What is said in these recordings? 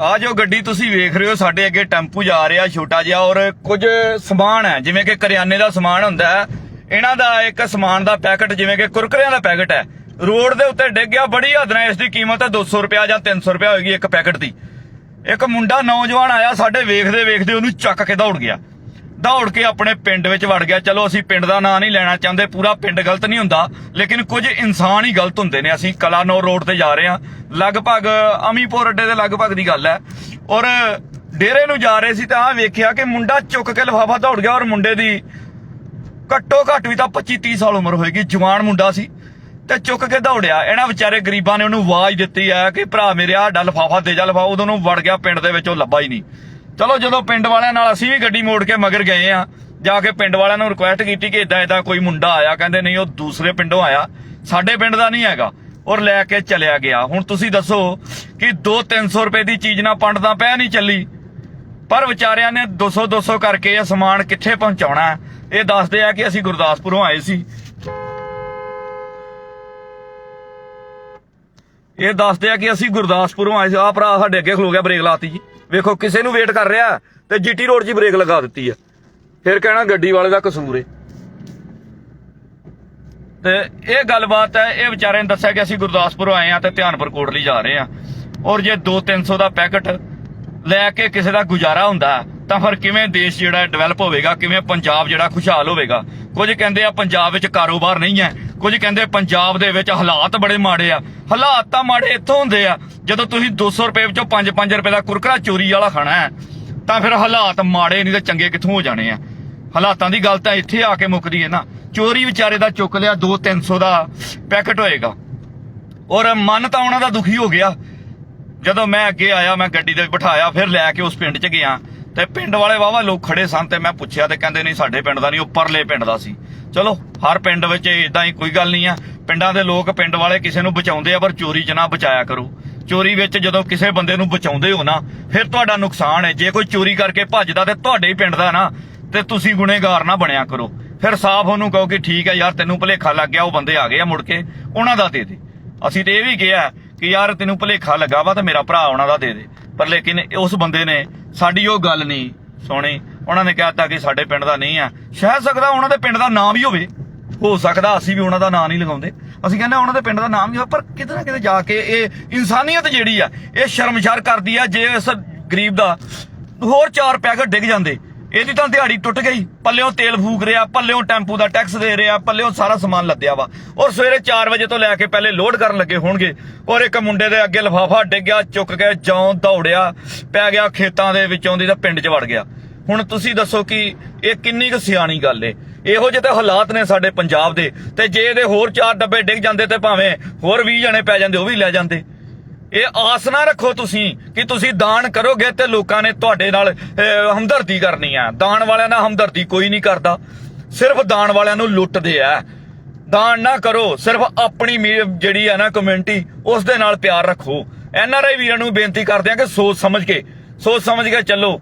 ਆ ਜੋ ਗੱਡੀ, ਤੁਸੀਂ ਵੇਖ ਰਹੇ ਹੋ, ਸਾਡੇ ਅੱਗੇ ਟੈਂਪੂ ਜਾ ਰਿਹਾ, ਛੋਟਾ ਜਿਹਾ, ਔਰ ਕੁਝ ਸਮਾਨ ਹੈ, ਜਿਵੇਂ ਕਿ ਕਰਿਆਨੇ ਦਾ ਸਮਾਨ ਹੁੰਦਾ ਹੈ। ਇਹਨਾਂ ਦਾ ਇੱਕ ਸਮਾਨ ਦਾ ਪੈਕਟ, ਜਿਵੇਂ ਕਿ ਕੁਰਕਰਿਆਂ ਦਾ ਪੈਕਟ ਹੈ। ਰੋਡ ਦੇ ਉੱਤੇ ਡਿੱਗ ਗਿਆ, ਬੜੀ ਹੱਦ ਨਾਲ ਇਸ ਦੀ ਕੀਮਤ ਹੈ 200 ਰੁਪਿਆ ਜਾਂ 300 ਰੁਪਿਆ ਹੋਏਗੀ ਇੱਕ ਪੈਕਟ ਦੀ। ਇੱਕ ਮੁੰਡਾ ਨੌਜਵਾਨ ਆਇਆ, ਸਾਡੇ ਵੇਖਦੇ ਵੇਖਦੇ ਉਹਨੂੰ ਚੱਕ ਕੇ ਦੌੜ ਗਿਆ। ਦੌੜ ਕੇ ਆਪਣੇ ਪਿੰਡ ਵਿੱਚ ਵੜ ਗਿਆ। ਚਲੋ, ਅਸੀਂ ਪਿੰਡ ਦਾ ਨਾਂ ਨਹੀਂ ਲੈਣਾ ਚਾਹੁੰਦੇ, ਪੂਰਾ ਪਿੰਡ ਗਲਤ ਨਹੀਂ ਹੁੰਦਾ, ਲੇਕਿਨ ਕੁਝ ਇਨਸਾਨ ਹੀ ਗਲਤ ਹੁੰਦੇ ਨੇ। ਅਸੀਂ ਕਲਾਨੌਰ ਰੋਡ ਤੇ ਜਾ ਰਹੇ ਹਾਂ। ਲਗਭਗ ਅਮੀਪੁਰ ਅੱਡੇ ਦੇ ਲਗਭਗ ਦੀ ਗੱਲ ਹੈ। ਔਰ ਡੇਰੇ ਨੂੰ ਜਾ ਰਹੇ ਸੀ ਤਾਂ ਆ ਵੇਖਿਆ ਕਿ ਮੁੰਡਾ ਚੁੱਕ ਕੇ ਲਫਾਫਾ ਦੌੜ ਗਿਆ ਔਰ ਮੁੰਡੇ ਦੀ ਘੱਟੋ ਘੱਟ ਵੀ ਤਾਂ 25 30 ਸਾਲ ਉਮਰ ਹੋਏਗੀ। ਜਵਾਨ ਮੁੰਡਾ ਸੀ ਤੇ ਚੁੱਕ ਕੇ ਦੌੜਿਆ। ਇਹਨਾਂ ਵਿਚਾਰੇ ਗਰੀਬਾਂ ਨੇ ਉਹਨੂੰ ਆਵਾਜ਼ ਦਿੱਤੀ ਆ ਕਿ, ਭਰਾ ਮੇਰੇ ਆ ਡਾ ਲਫਾਫਾ ਦੇ ਜਾ ਲਫਾਫਾ। ਉਦੋਂ ਨੂੰ ਵੜ ਗਿਆ ਪਿੰਡ ਦੇ ਵਿੱਚ, ਉਹ ਲੱਭਾ ਹੀ ਨਹੀਂ। ਚਲੋ ਜਦੋਂ ਪਿੰਡ ਵਾਲਿਆਂ ਨਾਲ ਅਸੀਂ ਵੀ ਗੱਡੀ ਮੋੜ ਕੇ ਮਗਰ ਗਏ ਆ, ਜਾ ਕੇ ਪਿੰਡ ਵਾਲਿਆਂ ਨੂੰ ਰਿਕੁਐਸਟ ਕੀਤੀ ਕਿ ਇਦਾਂ ਇਦਾਂ ਕੋਈ ਮੁੰਡਾ ਆਇਆ, ਕਹਿੰਦੇ ਨਹੀਂ ਉਹ ਦੂਸਰੇ ਪਿੰਡੋਂ ਆਇਆ, ਸਾਡੇ ਪਿੰਡ ਦਾ ਨਹੀਂ ਹੈਗਾ ਔਰ ਲੈ ਕੇ ਚਲਿਆ ਗਿਆ। ਹੁਣ ਤੁਸੀਂ ਦੱਸੋ ਕਿ 2-300 ਰੁਪਏ ਦੀ ਚੀਜ਼ ਨਾ ਪੰਡ ਤਾਂ ਪੈ ਨਹੀਂ ਚੱਲੀ। ਪਰ ਵਿਚਾਰਿਆਂ ਨੇ 200 200 ਕਰਕੇ ਇਹ ਸਮਾਨ ਕਿੱਥੇ ਪਹੁੰਚਾਉਣਾ ਇਹ ਦੱਸਦੇ ਆ ਕਿ ਅਸੀਂ ਗੁਰਦਾਸਪੁਰੋਂ ਆਏ ਸੀ। ਇਹ ਦੱਸਦੇ ਆ ਕਿ ਅਸੀਂ ਗੁਰਦਾਸਪੁਰੋਂ ਆਏ ਸੀ। ਆ ਭਰਾ ਸਾਡੇ ਅੱਗੇ ਖਲੋ ਗਿਆ, ਬ੍ਰੇਕ ਲਾਤੀ ਜੀ। ਵੇਖੋ, ਕਿਸੇ ਨੂੰ ਵੇਟ ਕਰ ਰਿਹਾ ਤੇ ਜੀਟੀ ਰੋਡ 'ਚ ਬ੍ਰੇਕ ਲਗਾ ਦਿੱਤੀ ਆ। ਫਿਰ ਕਹਿਣਾ ਗੱਡੀ ਵਾਲੇ ਦਾ ਕਸੂਰ ਏ। ਤੇ ਇਹ ਗੱਲਬਾਤ ਹੈ, ਇਹ ਵਿਚਾਰੇ ਨੇ ਦੱਸਿਆ ਕਿ ਅਸੀਂ ਗੁਰਦਾਸਪੁਰ ਆਏ ਆ ਤੇ ਧਿਆਨਪੁਰ ਕੋਟਲੀ ਜਾ ਰਹੇ ਆ ਔਰ ਜੇ 2-300 ਦਾ ਪੈਕਟ ਲੈ ਕੇ ਕਿਸੇ ਦਾ ਗੁਜ਼ਾਰਾ ਹੁੰਦਾ, ਤਾਂ ਫਿਰ ਕਿਵੇਂ ਦੇਸ਼ ਜਿਹੜਾ ਡਿਵੈਲਪ ਹੋਵੇਗਾ, ਕਿਵੇਂ ਪੰਜਾਬ ਜਿਹੜਾ ਖੁਸ਼ਹਾਲ ਹੋਵੇਗਾ? ਕੁਝ ਕਹਿੰਦੇ ਆ, ਪੰਜਾਬ ਵਿੱਚ ਕਾਰੋਬਾਰ ਨਹੀਂ ਹੈ। ਕੁਝ ਕਹਿੰਦੇ ਪੰਜਾਬ ਦੇ ਵਿੱਚ ਹਾਲਾਤ ਬੜੇ ਮਾੜੇ ਆ। ਹਾਲਾਤ ਤਾਂ ਮਾੜੇ ਇੱਥੋਂ ਹੁੰਦੇ ਆ, ਜਦੋਂ ਤੁਸੀਂ 200 ਰੁਪਏ ਵਿੱਚੋਂ 5-5 ਰੁਪਏ ਦਾ ਕੁਰਕਰਾ ਚੋਰੀ ਵਾਲਾ ਖਾਣਾ ਹੈ, ਤਾਂ ਫਿਰ ਹਾਲਾਤ ਮਾੜੇ ਨਹੀਂ ਤੇ ਚੰਗੇ ਕਿੱਥੋਂ ਹੋ ਜਾਣੇ ਆ। ਹਾਲਾਤਾਂ ਦੀ ਗੱਲ ਤਾਂ ਇੱਥੇ ਆ ਕੇ ਮੁੱਕਦੀ ਹੈ ਨਾ। ਚੋਰੀ ਵਿਚਾਰੇ ਦਾ ਚੁੱਕ ਲਿਆ 2-300 ਦਾ ਪੈਕਟ ਹੋਏਗਾ। ਔਰ ਮਨ ਤਾਂ ਉਹਨਾਂ ਦਾ ਦੁਖੀ ਹੋ ਗਿਆ। ਜਦੋਂ ਮੈਂ ਅੱਗੇ ਆਇਆ, ਮੈਂ ਗੱਡੀ ਦੇ ਬਿਠਾਇਆ, ਫਿਰ ਲੈ ਕੇ ਉਸ ਪਿੰਡ 'ਚ ਗਿਆ। ਤੇ ਪਿੰਡ ਵਾਲੇ ਵਾਵਾ ਲੋਕ ਖੜੇ ਸਨ ਤੇ ਮੈਂ ਪੁੱਛਿਆ ਤੇ ਕਹਿੰਦੇ ਨਹੀਂ ਸਾਡੇ ਪਿੰਡ ਦਾ ਨਹੀਂ, ਉਹ ਪਰਲੇ ਪਿੰਡ ਦਾ ਸੀ। ਚਲੋ, ਹਰ ਪਿੰਡ ਵਿੱਚ ਇਦਾਂ ਹੀ ਕੋਈ ਗੱਲ ਨਹੀਂ ਆ। ਪਿੰਡਾਂ ਦੇ ਲੋਕ ਪਿੰਡ ਵਾਲੇ ਕਿਸੇ ਨੂੰ ਬਚਾਉਂਦੇ ਆ, ਪਰ ਚੋਰੀ 'ਚ ਨਾ ਬਚਾਇਆ ਕਰੋ। ਚੋਰੀ ਵਿੱਚ ਜਦੋਂ ਕਿਸੇ ਬੰਦੇ ਨੂੰ ਬਚਾਉਂਦੇ ਹੋ ਨਾ, ਫਿਰ ਤੁਹਾਡਾ ਨੁਕਸਾਨ ਹੈ ਜੇ ਕੋਈ ਚੋਰੀ ਕਰਕੇ ਭੱਜਦਾ ਤੇ ਤੁਹਾਡੇ ਹੀ ਪਿੰਡ ਦਾ ਨਾ, ਤੇ ਤੁਸੀਂ ਗੁਨੇਗਾਰ ਨਾ ਬਣਿਆ ਕਰੋ। ਫਿਰ ਸਾਫ਼ ਉਹਨੂੰ ਕਹੋ ਕਿ ਠੀਕ ਹੈ ਯਾਰ, ਤੈਨੂੰ ਭੁਲੇਖਾ ਲੱਗ ਗਿਆ, ਉਹ ਬੰਦੇ ਆ ਗਏ ਆ ਮੁੜ ਕੇ, ਉਹਨਾਂ ਦਾ ਦੇ ਦੇ। ਅਸੀਂ ਤੇ ਇਹ ਵੀ ਕਿਹਾ ਕਿ ਯਾਰ, ਤੈਨੂੰ ਭੁਲੇਖਾ ਲੱਗਾ ਵਾ ਤਾਂ ਮੇਰਾ ਭਰਾ ਉਹਨਾਂ ਦਾ ਦੇ ਦੇ। ਪਰ ਲੇਕਿਨ ਉਸ ਬੰਦੇ ਨੇ ਸਾਡੀ ਉਹ ਗੱਲ ਨਹੀਂ ਸੁਣੀ। ਉਹਨਾਂ ਨੇ ਕਹਿਤਾ ਕਿ ਸਾਡੇ ਪਿੰਡ ਦਾ ਨਹੀਂ ਆ। ਸ਼ਾਇਦ ਸਕਦਾ ਉਹਨਾਂ ਦੇ ਪਿੰਡ ਦਾ ਨਾਮ ਵੀ ਹੋਵੇ। ਹੋ ਸਕਦਾ ਅਸੀਂ ਵੀ ਉਹਨਾਂ ਦਾ ਨਾਂ ਨਹੀਂ ਲਗਾਉਂਦੇ। ਅਸੀਂ ਕਹਿੰਦੇ ਉਹਨਾਂ ਦੇ ਪਿੰਡ ਦਾ ਨਾਮ ਨਹੀਂ ਹੋਵੇ, ਪਰ ਕਿਤੇ ਨਾ ਕਿਤੇ ਜਾ ਕੇ ਇਹ ਇਨਸਾਨੀਅਤ ਜਿਹੜੀ ਆ, ਇਹ ਸ਼ਰਮਸ਼ਾਰ ਕਰਦੀ ਆ, ਜੇ ਇਸ ਗਰੀਬ ਦਾ ਹੋਰ ਚਾਰ ਪੈਕਟ ਡਿੱਗ ਜਾਂਦੇ। ਇਹਦੀ ਤਾਂ ਦਿਹਾੜੀ ਟੁੱਟ ਗਈ। ਪੱਲਿਓਂ ਤੇਲ ਫੂਕ ਰਿਹਾ, ਪੱਲਿਓਂ ਟੈਂਪੂ ਦਾ ਟੈਕਸ ਦੇ ਰਿਹਾ, ਪੱਲਿਓਂ ਸਾਰਾ ਸਮਾਨ ਲੱਦਿਆ ਵਾ। ਔਰ ਸਵੇਰੇ 4 ਵਜੇ ਤੋਂ ਲੈ ਕੇ ਪਹਿਲੇ ਲੋਡ ਕਰਨ ਲੱਗੇ ਹੋਣਗੇ। ਔਰ ਇੱਕ ਮੁੰਡੇ ਦੇ ਅੱਗੇ ਲਫਾਫਾ ਡਿੱਗਿਆ ਚੁੱਕ ਕੇ ਜੌਂ ਦੌੜਿਆ, ਪੈ ਗਿਆ ਖੇਤਾਂ ਦੇ ਵਿੱਚੋਂ ਦੀ ਤਾਂ ਪਿੰਡ 'ਚ ਵੜ ਗਿਆ। ਹੁਣ ਤੁਸੀਂ ਦੱਸੋ ਕਿ ਇਹ ਕਿੰਨੀ ਕੁ ਸਿਆਣੀ ਗੱਲ ਏ। ਇਹੋ ਜਿਹੇ ਤਾਂ ਹਾਲਾਤ ਨੇ ਸਾਡੇ ਪੰਜਾਬ ਦੇ। ਤੇ ਜੇ ਇਹਦੇ ਹੋਰ ਚਾਰ ਡੱਬੇ ਡਿੱਗ ਜਾਂਦੇ ਤੇ ਭਾਵੇਂ ਹੋਰ 20 ਜਣੇ ਪੈ ਜਾਂਦੇ, ਉਹ ਵੀ ਲੈ ਜਾਂਦੇ। ਇਹ ਆਸ ਨਾ ਰੱਖੋ ਤੁਸੀਂ ਕਿ ਤੁਸੀਂ ਦਾਨ ਕਰੋਗੇ ਤੇ ਲੋਕਾਂ ਨੇ ਤੁਹਾਡੇ ਨਾਲ ਹਮਦਰਦੀ ਕਰਨੀ ਆ। ਦਾਨ ਵਾਲਿਆਂ ਨਾਲ ਹਮਦਰਦੀ ਕੋਈ ਨਹੀਂ ਕਰਦਾ। ਸਿਰਫ ਦਾਨ ਵਾਲਿਆਂ ਨੂੰ ਲੁੱਟਦੇ ਆ। ਦਾਨ ਨਾ ਕਰੋ, ਸਿਰਫ ਆਪਣੀ ਜਿਹੜੀ ਆ ਨਾ ਕਮਿਊਨਿਟੀ, ਉਸ ਦੇ ਨਾਲ ਪਿਆਰ ਰੱਖੋ। ਐਨ ਆਰ ਆਈ ਵੀਰਾਂ ਨੂੰ ਬੇਨਤੀ ਕਰਦੇ ਆ ਕਿ ਸੋਚ ਸਮਝ ਕੇ, ਸੋਚ ਸਮਝ ਕੇ ਚੱਲੋ।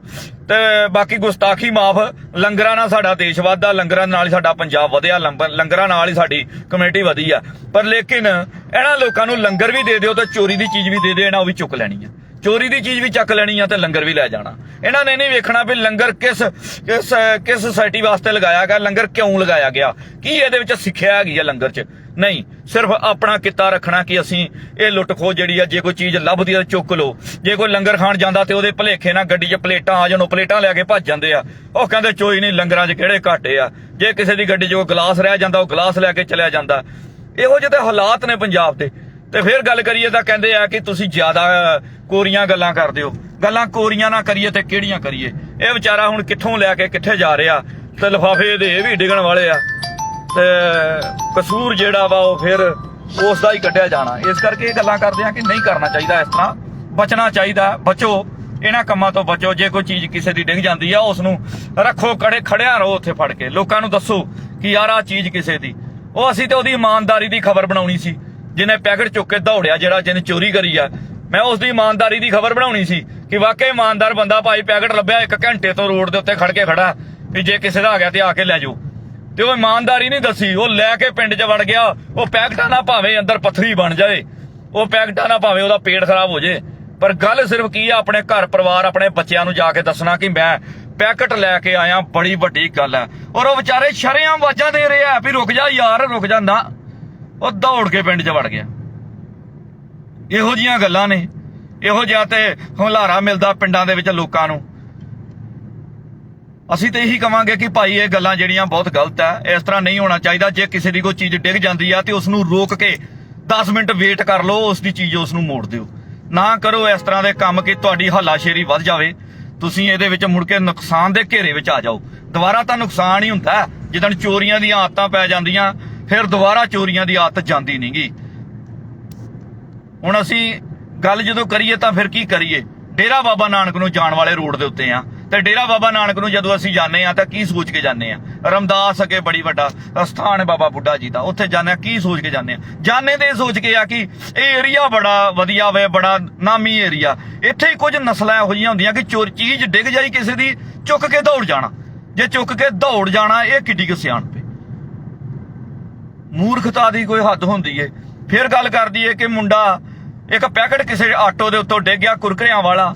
ਤੇ ਬਾਕੀ ਗੁਸਤਾਖੀ ਮਾਫ, ਲੰਗਰਾਂ ਨਾਲ ਸਾਡਾ ਦੇਸ਼ ਵਧਦਾ, ਲੰਗਰਾਂ ਨਾਲ ਹੀ ਸਾਡਾ ਪੰਜਾਬ ਵਧਿਆ, ਲੰਬ- ਲੰਗਰਾਂ ਨਾਲ ਹੀ ਸਾਡੀ ਕਮਿਊਨਿਟੀ ਵਧੀ ਆ। ਪਰ ਲੇਕਿਨ ਇਹਨਾਂ ਲੋਕਾਂ ਨੂੰ ਲੰਗਰ ਵੀ ਦੇ ਦਿਓ ਤੇ ਚੋਰੀ ਦੀ ਚੀਜ਼ ਵੀ ਦੇ ਦਿਓ, ਇਹਨਾਂ ਉਹ ਵੀ ਚੁੱਕ ਲੈਣੀ ਆ। ਚੋਰੀ ਦੀ ਚੀਜ਼ ਵੀ ਚੱਕ ਲੈਣੀ ਆ ਤੇ ਲੰਗਰ ਵੀ ਲੈ ਜਾਣਾ। ਇਹਨਾਂ ਨੇ ਨਹੀਂ ਵੇਖਣਾ ਵੀ ਲੰਗਰ ਕਿਸ ਕਿਸ ਕਿਸ ਸੋਸਾਇਟੀ ਵਾਸਤੇ ਲਗਾਇਆ ਗਿਆ, ਲੰਗਰ ਕਿਉਂ ਲਗਾਇਆ ਗਿਆ? ਕੀ ਇਹਦੇ ਵਿੱਚ ਸਿੱਖਿਆ ਹੈਗੀ ਆ ਲੰਗਰ 'ਚ? ਨਹੀਂ। ਸਿਰਫ ਆਪਣਾ ਕਿੱਤਾ ਰੱਖਣਾ ਕਿ ਅਸੀਂ ਇਹ ਲੁੱਟ ਖੋ ਜਿਹੜੀ ਆ, ਜੇ ਕੋਈ ਚੀਜ਼ ਲੱਭਦੀ ਆ ਚੁੱਕ ਲਓ। ਜੇ ਕੋਈ ਲੰਗਰ ਖਾਣ ਜਾਂਦਾ ਤੇ ਉਹਦੇ ਭਲੇਖੇ ਨਾਲ ਗੱਡੀ 'ਚ ਪਲੇਟਾਂ ਆ ਜਾਣ, ਉਹ ਪਲੇਟਾਂ ਲੈ ਕੇ ਭੱਜ ਜਾਂਦੇ ਆ। ਉਹ ਕਹਿੰਦੇ, ਚੋਈ ਨਹੀਂ, ਲੰਗਰਾਂ 'ਚ ਕਿਹੜੇ ਘਾਟੇ ਆ? ਜੇ ਕਿਸੇ ਦੀ ਗੱਡੀ 'ਚ ਕੋਈ ਗਲਾਸ ਰਹਿ ਜਾਂਦਾ, ਉਹ ਗਲਾਸ ਲੈ ਕੇ ਚਲਿਆ ਜਾਂਦਾ। ਇਹੋ ਜਿਹੇ ਹਾਲਾਤ ਨੇ ਪੰਜਾਬ ਦੇ। ਤੇ ਫਿਰ ਗੱਲ ਕਰੀਏ ਤਾਂ ਕਹਿੰਦੇ ਆ ਕਿ ਤੁਸੀਂ ਜ਼ਿਆਦਾ ਕੋਰੀਆਂ ਗੱਲਾਂ ਕਰਦੇ ਹੋ। ਗੱਲਾਂ ਕੋਰੀਆਂ ਨਾ ਕਰੀਏ ਤੇ ਕਿਹੜੀਆਂ ਕਰੀਏ? ਇਹ ਵਿਚਾਰਾ ਹੁਣ ਕਿੱਥੋਂ ਲੈ ਕੇ ਕਿੱਥੇ ਜਾ ਰਿਹਾ? ਤੇ ਲਫਾਫੇ ਦੇ ਇਹ ਵੀ ਡਿਗਣ ਵਾਲੇ ਆ। ਤੇ ਕਸੂਰ ਜਿਹੜਾ ਵਾ ਉਹ ਫਿਰ ਉਸ ਦਾ ਹੀ ਕੱਢਿਆ ਜਾਣਾ। ਇਸ ਕਰਕੇ ਇਹ ਗੱਲਾਂ ਕਰਦੇ ਆ ਕਿ ਨਹੀਂ ਕਰਨਾ ਚਾਹੀਦਾ ਇਸ ਤਰ੍ਹਾਂ। ਬਚਣਾ ਚਾਹੀਦਾ। ਬਚੋ। ਇਹਨਾਂ ਕੰਮਾਂ ਤੋਂ ਬਚੋ। ਜੇ ਕੋਈ ਚੀਜ਼ ਕਿਸੇ ਦੀ ਡਿੱਗ ਜਾਂਦੀ ਆ ਉਸ ਨੂੰ ਰੱਖੋ ਕੜੇ ਖੜਿਆ ਰਹੋ ਉੱਥੇ ਫੜ ਕੇ। ਲੋਕਾਂ ਨੂੰ ਦੱਸੋ ਕਿ ਯਾਰ ਆ ਚੀਜ਼ ਕਿਸੇ ਦੀ। ਉਹ ਅਸੀਂ ਤੇ ਉਹਦੀ ਇਮਾਨਦਾਰੀ ਦੀ ਖਬਰ ਬਣਾਉਣੀ ਸੀ। ਜਿਹਨੇ ਪੈਕਟ ਚੁੱਕ ਕੇ ਦੌੜਿਆ, ਜਿਹੜਾ ਜਿਹਨੇ ਚੋਰੀ ਕਰੀ ਆ। ਮੈਂ ਉਸ ਦੀ ਇਮਾਨਦਾਰੀ ਦੀ ਖਬਰ ਬਣਾਉਣੀ ਸੀ ਕਿ ਵਾਕਈ ਇਮਾਨਦਾਰ ਬੰਦਾ ਭਾਈ ਪੈਕਟ ਲੱਭਿਆ ਇੱਕ ਘੰਟੇ ਤੋਂ ਰੋਡ ਦੇ ਉੱਤੇ ਖੜ ਕੇ ਖੜਾ। ਵੀ ਜੇ ਕਿਸੇ ਦਾ ਆ ਗਿਆ ਤੇ ਆ ਕੇ ਲੈ ਜਾਓ। ਤੇ ਉਹ ਇਮਾਨਦਾਰੀ ਨਹੀਂ ਦੱਸੀ, ਉਹ ਲੈ ਕੇ ਪਿੰਡ 'ਚ ਵੜ ਗਿਆ, ਉਹ ਪੈਕਟਾਂ ਨਾ ਭਾਵੇਂ ਅੰਦਰ ਪੱਥਰੀ ਬਣ ਜਾਏ ਉਹ ਪੈਕਟਾਂ ਨਾ ਭਾਵੇਂ ਉਹਦਾ ਪੇਟ ਖਰਾਬ ਹੋ ਜੇ। ਪਰ ਗੱਲ ਸਿਰਫ ਕੀ ਆ, ਆਪਣੇ ਘਰ ਪਰਿਵਾਰ, ਆਪਣੇ ਬੱਚਿਆਂ ਨੂੰ ਜਾ ਕੇ ਦੱਸਣਾ ਕਿ ਮੈਂ ਪੈਕਟ ਲੈ ਕੇ ਆਇਆ, ਬੜੀ ਵੱਡੀ ਗੱਲ ਹੈ ਔਰ ਉਹ ਵਿਚਾਰੇ ਸ਼ਰਿਆਂ ਆਵਾਜ਼ਾਂ ਦੇ ਰਹੇ ਆ ਵੀ ਰੁਕ ਜਾ ਯਾਰ, ਰੁਕ ਜਾ, ਨਾ। ਉਹ ਦੌੜ ਕੇ ਪਿੰਡ 'ਚ ਵੜ ਗਿਆ। ਇਹੋ ਜੀਆਂ ਗੱਲਾਂ ਨੇ। ਇਹੋ ਜਿਹਾ ਤੇ ਹੁਲਾਰਾ ਮਿਲਦਾ ਪਿੰਡਾਂ ਦੇ ਵਿੱਚ ਲੋਕਾਂ ਨੂੰ। ਅਸੀਂ ਤੇ ਇਹੀ ਕਵਾਂਗੇ ਕਿ ਭਾਈ ਇਹ ਗੱਲਾਂ ਜਿਹੜੀਆਂ ਬਹੁਤ ਗਲਤ ਹੈ ਇਸ ਤਰ੍ਹਾਂ ਨਹੀਂ ਹੋਣਾ ਚਾਹੀਦਾ। ਜੇ ਕਿਸੇ ਦੀ ਕੋਈ ਚੀਜ਼ ਡਿੱਗ ਜਾਂਦੀ ਆ ਤੇ ਉਸ ਨੂੰ ਰੋਕ ਕੇ 10 ਮਿੰਟ ਵੇਟ ਕਰ ਲਓ ਉਸ ਦੀ ਚੀਜ਼ ਉਸ ਨੂੰ ਮੋੜ ਦਿਓ। ਨਾ ਕਰੋ ਇਸ ਤਰ੍ਹਾਂ ਦੇ ਕੰਮ ਕਿ ਤੁਹਾਡੀ ਹੱਲਾਸ਼ੇਰੀ ਵੱਧ ਜਾਵੇ। ਤੁਸੀਂ ਇਹਦੇ ਵਿੱਚ ਮੁੜ ਕੇ ਨੁਕਸਾਨ ਦੇ ਘੇਰੇ ਵਿੱਚ ਆ ਜਾਓ। ਦੁਬਾਰਾ ਤਾਂ ਨੁਕਸਾਨ ਹੀ ਹੁੰਦਾ। ਹੈ। ਜਿੱਦਣ ਚੋਰੀਆਂ ਦੀਆਂ ਆਦਤਾਂ ਪੈ ਜਾਂਦੀਆਂ, ਫਿਰ ਦੁਬਾਰਾ ਚੋਰੀਆਂ ਦੀ ਆਦਤ ਜਾਂਦੀ ਨਹੀਂਗੀ ਹੁਣ ਅਸੀਂ ਗੱਲ ਜਦੋਂ ਕਰੀਏ ਤਾਂ ਫਿਰ ਕੀ ਕਰੀਏ? ਡੇਰਾ ਬਾਬਾ ਨਾਨਕ ਨੂੰ ਜਾਣ ਵਾਲੇ ਰੋਡ ਦੇ ਉੱਤੇ ਆ। ਤੇ ਡੇਰਾ ਬਾਬਾ ਨਾਨਕ ਨੂੰ ਜਦੋਂ ਅਸੀਂ ਜਾਂਦੇ ਆ ਤਾਂ ਕੀ ਸੋਚ ਕੇ ਜਾਂਦੇ ਆ ਰਮਦਾਸ ਅਗੇ ਬੜੀ ਵੱਡਾ ਸਥਾਨ ਹੈ ਬਾਬਾ ਬੁੱਢਾ ਜੀ ਦਾ। ਉੱਥੇ ਜਾਂਦੇ ਆ ਕੀ ਸੋਚ ਕੇ ਜਾਂਦੇ ਆ ਜਾਂਦੇ ਤੇ ਸੋਚ ਕੇ ਆ ਕਿ ਇਹ ਏਰੀਆ ਬੜਾ ਵਧੀਆ ਵੇ, ਬੜਾ ਨਾਮੀ ਏਰੀਆ ਇੱਥੇ ਹੀ ਕੁਝ ਨਸਲਾਂ ਇਹੋ ਜਿਹੀਆਂ ਹੁੰਦੀਆਂ ਕਿ ਚੋਰ ਚੀਜ਼ ਡਿੱਗ ਜਾਈ ਕਿਸੇ ਦੀ, ਚੁੱਕ ਕੇ ਦੌੜ ਜਾਣਾ। ਜੇ ਚੁੱਕ ਕੇ ਦੌੜ ਜਾਣਾ, ਇਹ ਕਿੱਡੀ ਕੁ ਸਿਆਣਪ ਹੈ ਮੂਰਖਤਾ ਦੀ ਕੋਈ ਹੱਦ ਹੁੰਦੀ ਏ। ਫਿਰ ਗੱਲ ਕਰਦੀ ਏ ਕਿ ਮੁੰਡਾ ਇੱਕ ਪੈਕਟ ਕਿਸੇ ਆਟੋ ਦੇ ਉੱਤੋਂ ਡਿੱਗ ਗਿਆ, ਕੁਰਕਰਿਆਂ ਵਾਲਾ।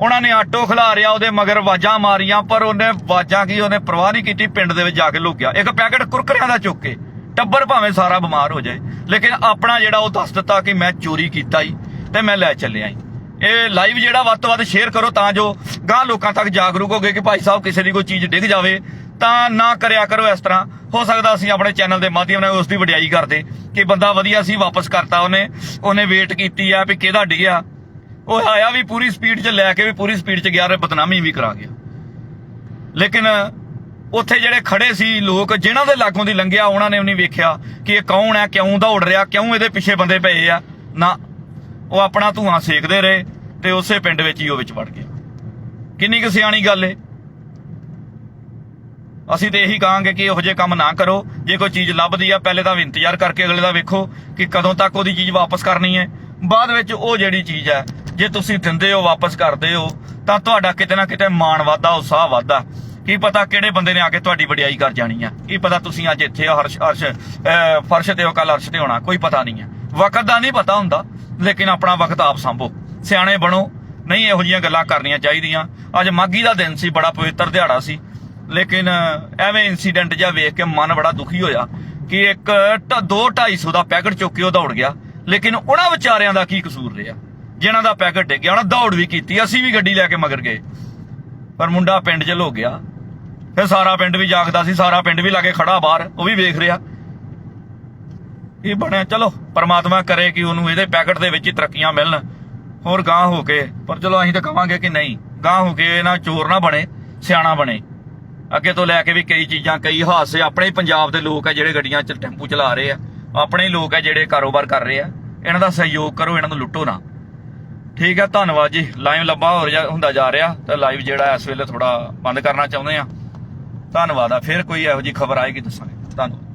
ਉਹਨਾਂ ਨੇ ਆਟੋ ਖਿਲਾਰਿਆ ਉਹਦੇ ਮਗਰ ਆਵਾਜ਼ਾਂ ਮਾਰੀਆਂ, ਪਰ ਉਹਨੇ ਆਵਾਜ਼ਾਂ ਕੀ, ਉਹਨੇ ਪਰਵਾਹ ਨਹੀਂ ਕੀਤੀ, ਪਿੰਡ ਦੇ ਵਿੱਚ ਜਾ ਕੇ ਲੁਕਿਆ। ਇੱਕ ਪੈਕਟ ਕੁਰਕਰਿਆਂ ਦਾ ਚੁੱਕ ਕੇ, ਟੱਬਰ ਭਾਵੇਂ ਸਾਰਾ ਬਿਮਾਰ ਹੋ ਜਾਏ, ਲੇਕਿਨ ਆਪਣਾ ਜਿਹੜਾ ਉਹ ਦੱਸ ਦਿੱਤਾ ਕਿ ਮੈਂ ਚੋਰੀ ਕੀਤਾ ਹੀ ਤੇ ਮੈਂ ਲੈ ਚੱਲਿਆ ਹੀ ਇਹ ਲਾਈਵ ਜਿਹੜਾ ਵੱਧ ਤੋਂ ਵੱਧ ਸ਼ੇਅਰ ਕਰੋ, ਤਾਂ ਜੋ ਗਾਂ ਲੋਕਾਂ ਤੱਕ ਜਾਗਰੂਕ ਹੋ ਗਏ ਕਿ ਭਾਈ ਸਾਹਿਬ ਕਿਸੇ ਦੀ ਕੋਈ ਚੀਜ਼ ਡਿੱਗ ਜਾਵੇ, ਤਾਂ ਨਾ ਕਰਿਆ ਕਰੋ ਇਸ ਤਰ੍ਹਾਂ। ਹੋ ਸਕਦਾ ਅਸੀਂ ਆਪਣੇ ਚੈਨਲ ਦੇ ਮਾਧਿਅਮ ਨਾਲ ਉਸ ਦੀ ਵਡਿਆਈ ਕਰਦੇ, ਕਿ ਬੰਦਾ ਵਧੀਆ ਸੀ, ਵਾਪਸ ਕਰਤਾ ਉਹਨੇ ਉਹਨੇ ਵੇਟ ਕੀਤੀ ਆ ਵੀ ਕਿਹਦਾ ਡਿੱਗਿਆ। ਉਹ ਆਇਆ ਵੀ ਪੂਰੀ ਸਪੀਡ 'ਚ ਲੈ ਕੇ ਵੀ ਪੂਰੀ ਸਪੀਡ 'ਚ ਗਿਆ ਤੇ ਬਦਨਾਮੀ ਵੀ ਕਰਾ ਗਿਆ। ਲੇਕਿਨ ਉੱਥੇ ਜਿਹੜੇ ਖੜੇ ਸੀ ਲੋਕ, ਜਿਨ੍ਹਾਂ ਦੇ ਲਾਗੋਂ ਦੀ ਲੰਘਿਆ, ਉਹਨਾਂ ਨੇ ਵੀ ਨਹੀਂ ਵੇਖਿਆ ਕਿ ਇਹ ਕੌਣ ਹੈ, ਕਿਉਂ ਦੌੜ ਰਿਹਾ, ਕਿਉਂ ਇਹਦੇ ਪਿੱਛੇ ਬੰਦੇ ਪਏ ਆ। ਨਾ, ਉਹ ਆਪਣਾ ਧੂਆਂ ਸੇਕਦੇ ਰਹੇ ਤੇ ਉਸੇ ਪਿੰਡ ਵਿੱਚ ਹੀ ਉਹ ਵਿੱਚ ਵੜ ਗਿਆ ਕਿੰਨੀ ਕੁ ਸਿਆਣੀ ਗੱਲ ਏ। ਅਸੀਂ ਤੇ ਇਹੀ ਕਹਾਂਗੇ ਕਿ ਇਹੋ ਜਿਹੇ ਕੰਮ ਨਾ ਕਰੋ। ਜੇ ਕੋਈ ਚੀਜ਼ ਲੱਭਦੀ ਆ, ਪਹਿਲੇ ਤਾਂ ਇੰਤਜ਼ਾਰ ਕਰਕੇ ਅਗਲੇ ਦਾ ਵੇਖੋ ਕਿ ਕਦੋਂ ਤੱਕ ਉਹਦੀ ਚੀਜ਼ ਵਾਪਸ ਕਰਨੀ ਹੈ ਬਾਅਦ ਵਿੱਚ ਉਹ ਜਿਹੜੀ ਚੀਜ਼ ਹੈ ਜੇ ਤੁਸੀਂ ਦਿੰਦੇ ਹੋ, ਵਾਪਸ ਕਰਦੇ ਹੋ, ਤਾਂ ਤੁਹਾਡਾ ਕਿਤੇ ਨਾ ਕਿਤੇ ਮਾਣ ਵਾਧਾ, ਉਤਸ਼ਾਹ ਵਾਧਾ। ਕੀ ਪਤਾ ਕਿਹੜੇ ਬੰਦੇ ਨੇ ਆ ਕੇ ਤੁਹਾਡੀ ਵਡਿਆਈ ਕਰ ਜਾਣੀ ਆ। ਕੀ ਪਤਾ ਤੁਸੀਂ ਅੱਜ ਇੱਥੇ ਹਰਸ਼ ਹਰਸ਼ ਫਰਸ਼ ਤੇ ਹੋ ਕੱਲ ਅਰਸ਼ ਤੇ ਹੋਣਾ, ਕੋਈ ਪਤਾ ਨਹੀਂ ਹੈ ਵਕਤ ਦਾ ਨਹੀਂ ਪਤਾ ਹੁੰਦਾ, ਲੇਕਿਨ ਆਪਣਾ ਵਕਤ ਆਪ ਸੰਭੋ। ਸਿਆਣੇ ਬਣੋ। ਨਹੀਂ, ਇਹੋ ਜਿਹੀਆਂ ਗੱਲਾਂ ਕਰਨੀਆਂ ਚਾਹੀਦੀਆਂ। ਅੱਜ ਮਾਗੀ ਦਾ ਦਿਨ ਸੀ, ਬੜਾ ਪਵਿੱਤਰ ਦਿਹਾੜਾ ਸੀ। ਲੇਕਿਨ, ਐਵੇਂ ਇਨਸੀਡੈਂਟ ਜਿਹਾ ਵੇਖ ਕੇ ਮਨ ਬੜਾ ਦੁਖੀ ਹੋਇਆ ਕਿ ਇੱਕ 2 250 ਦਾ ਪੈਕਟ ਚੁੱਕ ਕੇ ਉਹ ਦੌੜ ਗਿਆ। ਲੇਕਿਨ ਉਹਨਾਂ ਵਿਚਾਰਿਆਂ ਦਾ ਕੀ ਕਸੂਰ ਰਿਹਾ? ਜਿਨ੍ਹਾਂ ਦਾ ਪੈਕਟ ਡਿੱਗ ਗਿਆ, ਉਹਨਾਂ ਦੌੜ ਵੀ ਕੀਤੀ, ਅਸੀਂ ਵੀ ਗੱਡੀ ਲੈ ਕੇ ਮਗਰ ਗਏ। ਪਰ ਮੁੰਡਾ ਪਿੰਡ 'ਚ ਲੋ ਗਿਆ। ਫਿਰ ਸਾਰਾ ਪਿੰਡ ਵੀ ਜਾਗਦਾ ਸੀ, ਸਾਰਾ ਪਿੰਡ ਵੀ ਲਾਗੇ ਖੜਾ ਬਾਹਰ, ਉਹ ਵੀ ਵੇਖ ਰਿਹਾ। ਇਹ ਬਣਿਆ, ਚਲੋ, ਪਰਮਾਤਮਾ ਕਰੇ ਕਿ ਉਹਨੂੰ ਇਹਦੇ ਪੈਕਟ ਦੇ ਵਿੱਚ ਹੀ ਤਰੱਕੀਆਂ ਮਿਲਣ। ਹੋਰ ਗਾਂ ਹੋ ਕੇ, ਪਰ ਚਲੋ ਅਸੀਂ ਤਾਂ ਕਵਾਂਗੇ ਕਿ ਨਹੀਂ ਗਾਂ ਹੋ ਕੇ ਇਹਨਾਂ ਚੋਰ ਨਾ ਬਣੇ, ਸਿਆਣਾ ਬਣੇ। ਅੱਗੇ ਤੋਂ ਲੈ ਕੇ ਵੀ ਕਈ ਚੀਜ਼ਾਂ, ਕਈ ਹਾਦਸੇ, ਆਪਣੇ ਹੀ ਪੰਜਾਬ ਦੇ ਲੋਕ ਆ ਜਿਹੜੇ ਗੱਡੀਆਂ 'ਚ ਟੈਂਪੂ ਚਲਾ ਰਹੇ ਆ, ਆਪਣੇ ਹੀ ਲੋਕ ਆ ਜਿਹੜੇ ਕਾਰੋਬਾਰ ਕਰ ਰਹੇ ਆ। ਇਹਨਾਂ ਦਾ ਸਹਿਯੋਗ ਕਰੋ, ਇਹਨਾਂ ਨੂੰ ਲੁੱਟੋ ਨਾ। ਠੀਕ ਹੈ ਧੰਨਵਾਦ ਜੀ। ਲਾਈਵ ਲੰਬਾ ਹੋ ਰਿਹਾ ਹੁੰਦਾ ਜਾ ਰਿਹਾ ਤਾਂ ਲਾਈਵ ਜਿਹੜਾ ਇਸ ਵੇਲੇ ਥੋੜਾ ਬੰਦ ਕਰਨਾ ਚਾਹੁੰਦੇ ਆ। ਧੰਨਵਾਦ ਆ। ਫਿਰ ਕੋਈ ਇਹੋ ਜੀ ਖਬਰ ਆਏਗੀ ਦੱਸਾਂਗੇ। ਧੰਨਵਾਦ।